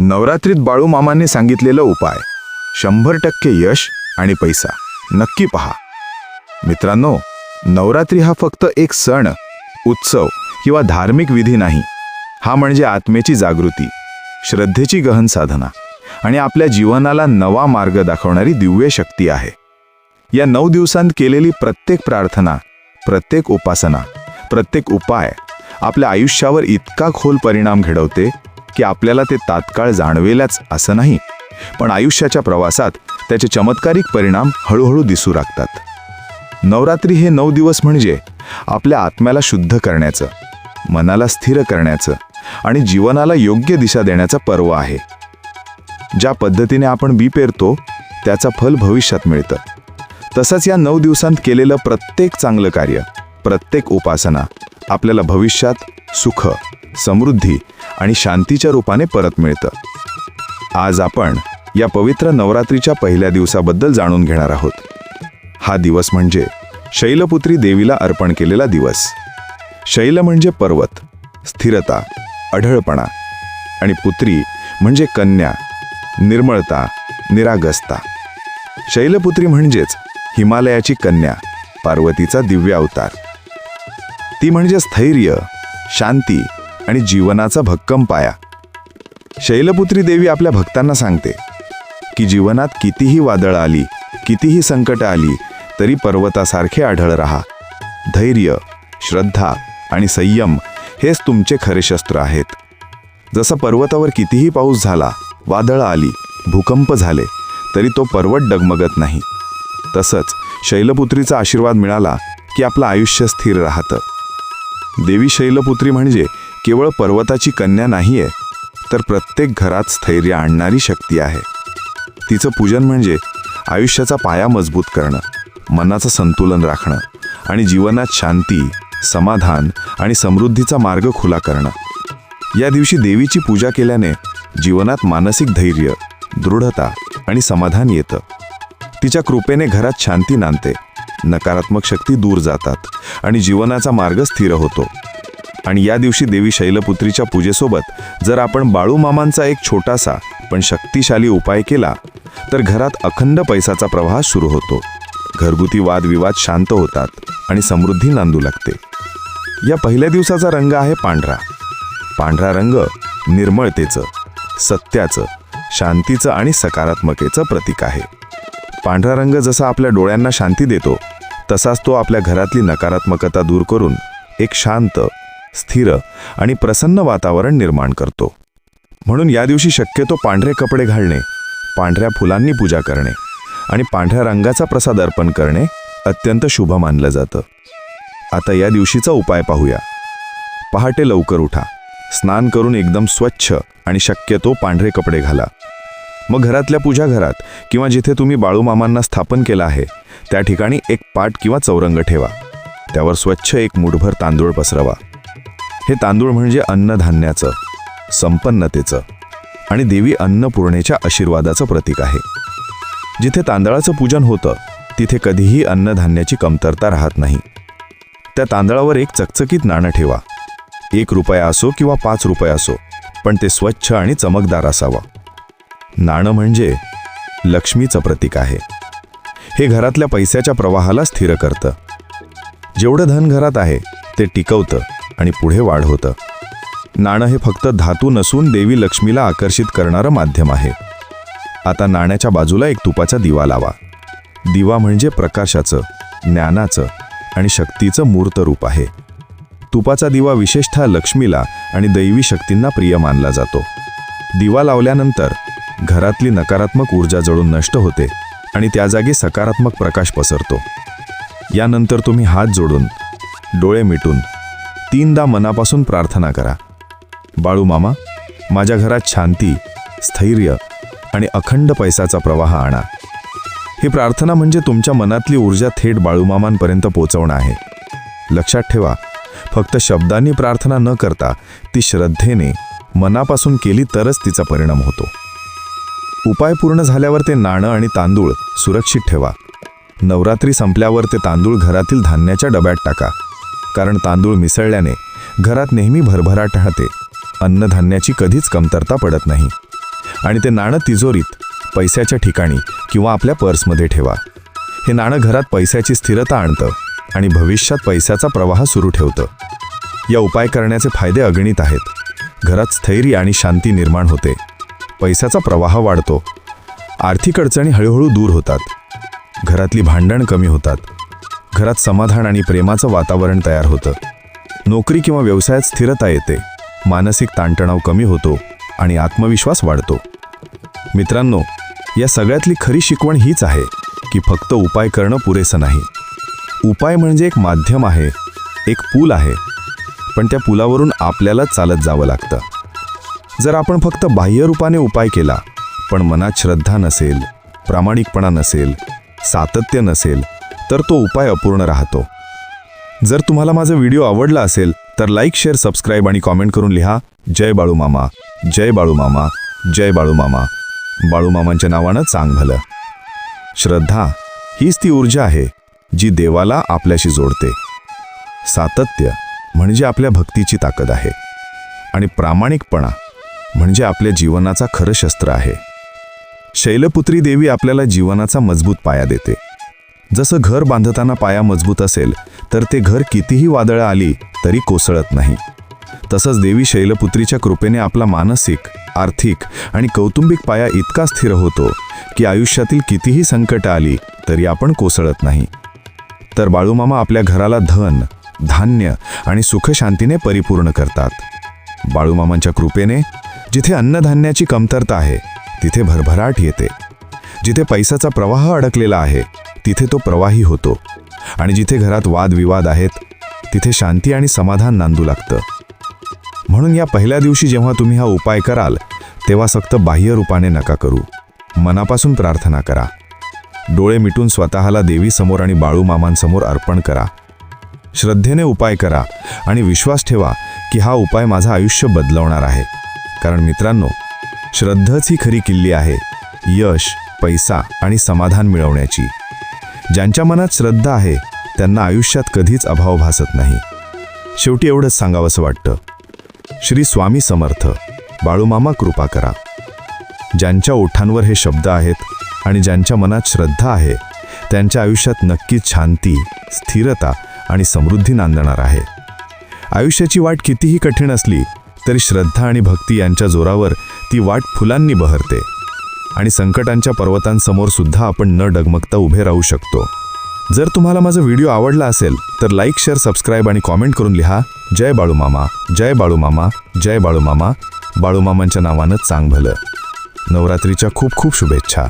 नवरात्रीत बाळू मामांनी सांगितलेलं उपाय. शंभर टक्के यश आणि पैसा. नक्की पहा. मित्रांनो नवरात्री हा फक्त एक सण उत्सव किंवा धार्मिक विधी नाही. हा म्हणजे आत्मेची जागृती श्रद्धेची गहन साधना आणि आपल्या जीवनाला नवा मार्ग दाखवणारी दिव्य शक्ती आहे. या नऊ दिवसांत केलेली प्रत्येक प्रार्थना प्रत्येक उपासना प्रत्येक उपाय आपल्या आयुष्यावर इतका खोल परिणाम घडवते की आपल्याला ते तात्काळ जाणवेलच असं नाही. पण आयुष्याच्या प्रवासात त्याचे चमत्कारिक परिणाम हळूहळू दिसू लागतात. नवरात्री हे नऊ दिवस म्हणजे आपल्या आत्म्याला शुद्ध करण्याचं मनाला स्थिर करण्याचं आणि जीवनाला योग्य दिशा देण्याचा पर्व आहे. ज्या पद्धतीने आपण बी पेरतो त्याचा फल भविष्यात मिळतं. तसंच या नऊ दिवसांत केलेलं प्रत्येक चांगलं कार्य प्रत्येक उपासना आपल्याला भविष्यात सुख समृद्धी आणि शांतीच्या रूपाने परत मिळतं. आज आपण या पवित्र नवरात्रीच्या पहिल्या दिवसाबद्दल जाणून घेणार आहोत. हा दिवस म्हणजे शैलपुत्री देवीला अर्पण केलेला दिवस. शैल म्हणजे पर्वत स्थिरता अढळपणा आणि पुत्री म्हणजे कन्या निर्मळता निरागसता. शैलपुत्री म्हणजेच हिमालयाची कन्या पार्वतीचा दिव्य अवतार. ती म्हणजे स्थैर्य शांती आणि जीवनाचा भक्कम पाया. शैलपुत्री देवी आपल्या भक्तांना सांगते की जीवनात कितीही वादळ आली कितीही संकट आली तरी पर्वतासारखे आढळ राहा. धैर्य श्रद्धा आणि संयम हेच तुमचे खरे शस्त्र आहेत. जसं पर्वतावर कितीही पाऊस झाला वादळ आली भूकंप झाले तरी तो पर्वत डगमगत नाही. तसंच शैलपुत्रीचा आशीर्वाद मिळाला की आपलं आयुष्य स्थिर राहतं. देवी शैलपुत्री म्हणजे केवळ पर्वताची कन्या नाहीये तर प्रत्येक घरात स्थैर्य आणणारी शक्ती आहे. तिचं पूजन म्हणजे आयुष्याचा पाया मजबूत करणं मनाचं संतुलन राखणं आणि जीवनात शांती समाधान आणि समृद्धीचा मार्ग खुला करणं. या दिवशी देवीची पूजा केल्याने जीवनात मानसिक धैर्य दृढता आणि समाधान येतं. तिच्या कृपेने घरात शांती नांदते नकारात्मक शक्ती दूर जातात आणि जीवनाचा मार्ग स्थिर होतो. आणि या दिवशी देवी शैलपुत्रीच्या पूजेसोबत जर आपण बाळूमामांचा एक छोटासा पण शक्तिशाली उपाय केला तर घरात अखंड पैसाचा प्रवाह सुरू होतो. घरगुती वादविवाद शांत होतात आणि समृद्धी नांदू लागते. या पहिल्या दिवसाचा रंग आहे पांढरा. पांढरा रंग निर्मळतेचं सत्याचं शांतीचं आणि सकारात्मकेचं प्रतीक आहे. पांढरा रंग जसा आपल्या डोळ्यांना शांती देतो तसाच तो आपल्या घरातली नकारात्मकता दूर करून एक शांत स्थिर आणि प्रसन्न वातावरण निर्माण करतो. म्हणून या दिवशी शक्यतो पांढरे कपडे घालणे पांढऱ्या फुलांनी पूजा करणे आणि पांढऱ्या रंगाचा प्रसाद अर्पण करणे अत्यंत शुभ मानलं जातं. आता या दिवशीचा उपाय पाहूया. पहाटे लवकर उठा. स्नान करून एकदम स्वच्छ आणि शक्यतो पांढरे कपडे घाला. मग घरातल्या पूजा घरात किंवा जिथे तुम्ही बाळूमामांना स्थापन केलं आहे त्या ठिकाणी एक पाट किंवा चौरंग ठेवा. त्यावर स्वच्छ एक मुठभर तांदूळ पसरवा. हे तांदूळ म्हणजे अन्नधान्याचं संपन्नतेचं आणि देवी अन्नपूर्णेच्या आशीर्वादाचं प्रतीक आहे. जिथे तांदळाचं पूजन होतं तिथे कधीही अन्नधान्याची कमतरता राहत नाही. त्या तांदळावर एक चकचकीत नाणं ठेवा. एक रुपया असो किंवा पाच रुपये असो पण ते स्वच्छ आणि चमकदार असावं. नाणं म्हणजे लक्ष्मीचं प्रतीक आहे. हे घरातल्या पैशाच्या प्रवाहाला स्थिर करतं. जेवढं धन घरात आहे ते टिकवतं. आणि पुढे वाढ होतं. नाणं हे फक्त धातू नसून देवी लक्ष्मीला आकर्षित करणारं माध्यम आहे. आता नाण्याच्या बाजूला एक तुपाचा दिवा लावा. दिवा म्हणजे प्रकाशाचं ज्ञानाचं आणि शक्तीचं मूर्त रूप आहे. तुपाचा दिवा विशेषतः लक्ष्मीला आणि दैवी शक्तींना प्रिय मानला जातो. दिवा लावल्यानंतर घरातली नकारात्मक ऊर्जा जळून नष्ट होते आणि त्या जागी सकारात्मक प्रकाश पसरतो. यानंतर तुम्ही हात जोडून डोळे मिटून तीनदा मनापासून प्रार्थना करा. बाळू मामा माझ्या घरात शांती स्थैर्य आणि अखंड पैसाचा प्रवाह आणा. ही प्रार्थना म्हणजे तुमच्या मनातली ऊर्जा थेट बाळूमामांपर्यंत पोचवणं आहे. लक्षात ठेवा फक्त शब्दांनी प्रार्थना न करता ती श्रद्धेने मनापासून केली तरच तिचा परिणाम होतो. उपाय पूर्ण झाल्यावर ते नाणं आणि तांदूळ सुरक्षित ठेवा. नवरात्री संपल्यावर ते तांदूळ घरातील धान्याच्या डब्यात टाका. कारण तांदूळ मिसळल्याने घरात नेहमी भरभराट राहते. अन्नधान्याची कधीच कमतरता पडत नाही. आणि ते नाणं तिजोरीत पैशाच्या ठिकाणी किंवा आपल्या पर्समध्ये ठेवा. हे नाणं घरात पैशाची स्थिरता आणतं आणि भविष्यात पैशाचा प्रवाह सुरू ठेवतं. या उपाय करण्याचे फायदे अगणित आहेत. घरात स्थैर्य आणि शांती निर्माण होते. पैशाचा प्रवाह वाढतो. आर्थिक अडचणी हळूहळू दूर होतात. घरातली भांडण कमी होतात. घरात समाधान आणि प्रेमाचं वातावरण तयार होतं. नोकरी किंवा व्यवसायात स्थिरता येते. मानसिक ताणतणाव कमी होतो आणि आत्मविश्वास वाढतो. मित्रांनो या सगळ्यातली खरी शिकवण हीच आहे की फक्त उपाय करणं पुरेसं नाही. उपाय म्हणजे एक माध्यम आहे एक पूल आहे. पण त्या पुलावरून आपल्याला चालत जावं लागतं. जर आपण फक्त बाह्यरूपाने उपाय केला पण मनात श्रद्धा नसेल प्रामाणिकपणा नसेल सातत्य नसेल तर तो उपाय अपूर्ण राहतो. जर तुम्हाला माझा व्हिडिओ आवडला असेल तर लाईक शेअर सबस्क्राईब आणि कॉमेंट करून लिहा जय बाळू मामा जय बाळू मामा जय बाळू मामा. नावानं चांग भलं. श्रद्धा हीच ती ऊर्जा आहे जी देवाला आपल्याशी जोडते. सातत्य म्हणजे आपल्या भक्तीची ताकद आहे. आणि प्रामाणिकपणा म्हणजे आपल्या जीवनाचा खरं शस्त्र आहे. शैलपुत्री देवी आपल्याला जीवनाचा मजबूत पाया देते. जसं घर बांधताना पाया मजबूत असेल तर ते घर कितीही वादळं आली तरी कोसळत नाही. तसंच देवी शैलपुत्रीच्या कृपेने आपला मानसिक आर्थिक आणि कौटुंबिक पाया इतका स्थिर होतो की आयुष्यातील कितीही संकट आली तरी आपण कोसळत नाही. तर बाळूमामा आपल्या घराला धन धान्य आणि सुखशांतीने परिपूर्ण करतात. बाळूमामांच्या कृपेने जिथे अन्नधान्याची कमतरता आहे तिथे भरभराट येते. जिथे पैशाचा प्रवाह अडकलेला आहे तिथे तो प्रवाही होतो. आणि जिथे घरात वादविवाद आहेत तिथे शांती आणि समाधान नांदू लागतं. म्हणून या पहिल्या दिवशी जेव्हा तुम्ही हा उपाय कराल तेव्हा फक्त बाह्य रूपाने नका करू. मनापासून प्रार्थना करा. डोळे मिटून स्वतःला देवीसमोर आणि बाळूमामांसमोर अर्पण करा. श्रद्धेने उपाय करा आणि विश्वास ठेवा की हा उपाय माझं आयुष्य बदलवणार आहे. कारण मित्रांनो श्रद्धच ही खरी किल्ली आहे यश पैसा आणि समाधान मिळवण्याची. ज्यांच्या मनात श्रद्धा आहे त्यांना आयुष्यात कधीच अभाव भासत नाही. शेवटी एवढंच सांगावंसं वाटतं. श्री स्वामी समर्थ बाळूमामा कृपा करा. ज्यांच्या ओठांवर हे शब्द आहेत आणि ज्यांच्या मनात श्रद्धा आहे त्यांच्या आयुष्यात नक्कीच शांती स्थिरता आणि समृद्धी नांदणार आहे. आयुष्याची वाट कितीही कठीण असली तरी श्रद्धा आणि भक्ती यांच्या जोरावर ती वाट फुलांनी बहरते. आणि संकटांच्या पर्वतांसमोर सुद्धा आपण न डगमगता उभे राहू शकतो. जर तुम्हाला माझा व्हिडिओ आवडला असेल तर लाईक शेअर सबस्क्राईब आणि कॉमेंट करून लिहा. जय बाळूमामा जय बाळूमामा जय बाळूमामा बाळूमामांच्या नावानं चांग भलं नवरात्रीच्या खूप खूप शुभेच्छा.